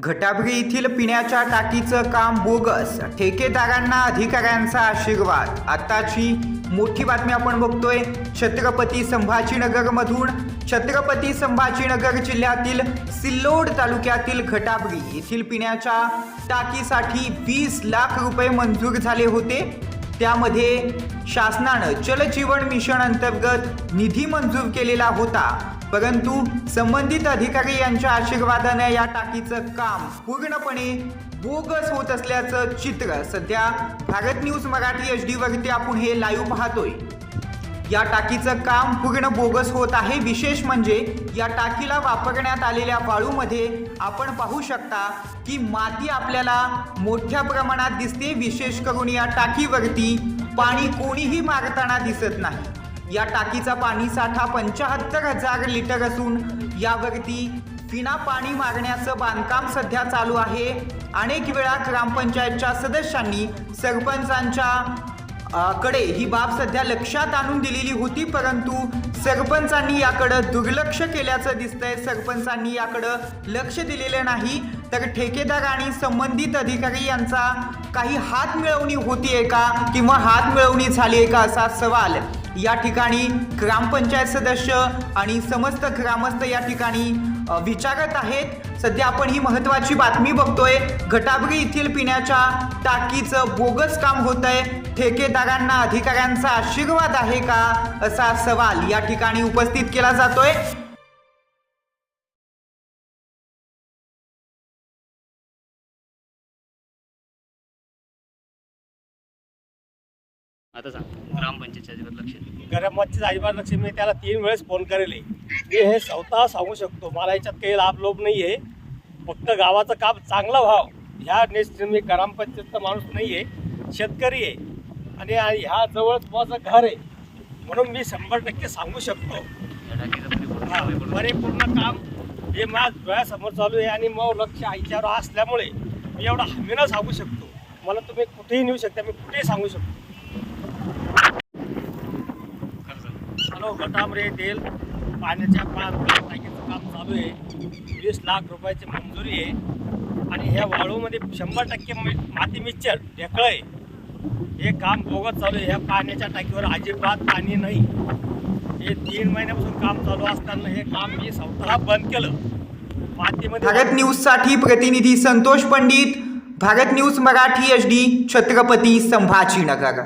घटाभरी येथील पिण्याच्या टाकीचं काम बोगस. ठेकेदारांना अधिकाऱ्यांचा आशीर्वाद. आताची मोठी बातमी आपण बघतोय छत्रपती संभाजीनगरमधून. छत्रपती संभाजीनगर जिल्ह्यातील सिल्लोड तालुक्यातील घटाबरी येथील पिण्याच्या टाकीसाठी वीस लाख रुपये मंजूर झाले होते. त्यामध्ये शासनानं जलजीवन मिशन अंतर्गत निधी मंजूर केलेला होता. परंतु संबंधित अधिकारी यांच्या आशीर्वादाने या टाकीचं काम पूर्णपणे बोगस होत असल्याचं चित्र सध्या Bharat news Marathi H D वरती आपण हे लाईव्ह पाहतोय. या टाकीचं काम पूर्ण बोगस होत आहे. विशेष म्हणजे या टाकीला वापरण्यात आलेल्या वाळूमध्ये आपण पाहू शकता की माती आपल्याला मोठ्या प्रमाणात दिसते. विशेष करून या टाकीवरती पाणी कोणीही मारताना दिसत नाही. या टाकीचा पाणी साठा पंचाहत्तर हजार लिटर असून यावरती विना पाणी मारण्याचं बांधकाम सध्या चालू आहे. अनेक वेळा ग्रामपंचायतच्या सदस्यांनी सरपंचांच्या कडे ही बाब सध्या लक्षात आणून दिलेली होती परंतु सरपंचांनी याकडं दुर्लक्ष केल्याचं दिसतंय. सरपंचांनी याकडं लक्ष दिलेलं नाही. तर ठेकेदार आणि संबंधित अधिकारी यांचा काही हात मिळवणी होतीये का? किंवा हात मिळवणी झाली आहे का असा सवाल या ठिकाणी ग्रामपंचायत सदस्य आणि समस्त ग्रामस्थ या ठिकाणी विचारत आहेत. सध्या आपण ही महत्त्वाची बातमी बघतोय. घटाबरी येथील पिण्याच्या टाकीचं बोगस काम होत आहे ठेकेदारांना अधिकाऱ्यांचा आशीर्वाद आहे का? असा सवाल या ठिकाणी उपस्थित केला जातोय. आता सांग ग्रामपंचायतच्या अजिबात लक्ष. गरमतचे अजिबात लक्ष मी त्याला तीन वेळेस फोन करेल मी हे स्वतः सांगू शकतो. मला याच्यात काही लाभ लोभ नाही आहे फक्त गावाचं काम चांगलं व्हावं. ह्या नेक्स्ट मी ग्रामपंचायतचा माणूस नाही आहे शेतकरी आहे. आणि ह्या जवळच माझं घर आहे. म्हणून मी शंभर टक्के सांगू शकतो. हा, परिपूर्ण काम. हे माझ्या डोळ्यासमोर चालू आहे आणि मग लक्ष आईच्यावर असल्यामुळे मी एवढा हमीनं सांगू शकतो. मला तुम्ही कुठेही नेऊ शकता. मी कुठेही सांगू शकतो. खर्च गटामरे तेल पाण्याच्या पा टाकीचं काम चालू आहे. वीस लाख रुपयाची मंजुरी आहे. आणि ह्या वाळूमध्ये शंभर टक्के माती मिक्सर ढेकळं आहे. हे काम बोगत चालू आहे. ह्या पाण्याच्या टाकीवर अजिबात पाणी नाही. हे तीन महिन्यापासून काम चालू असताना हे काम मी स्वतः बंद केलं. मातीमध्ये भारत न्यूजसाठी प्रतिनिधी Santosh Pandit Bharat news Marathi H D Chhatrapati Sambhajinagar.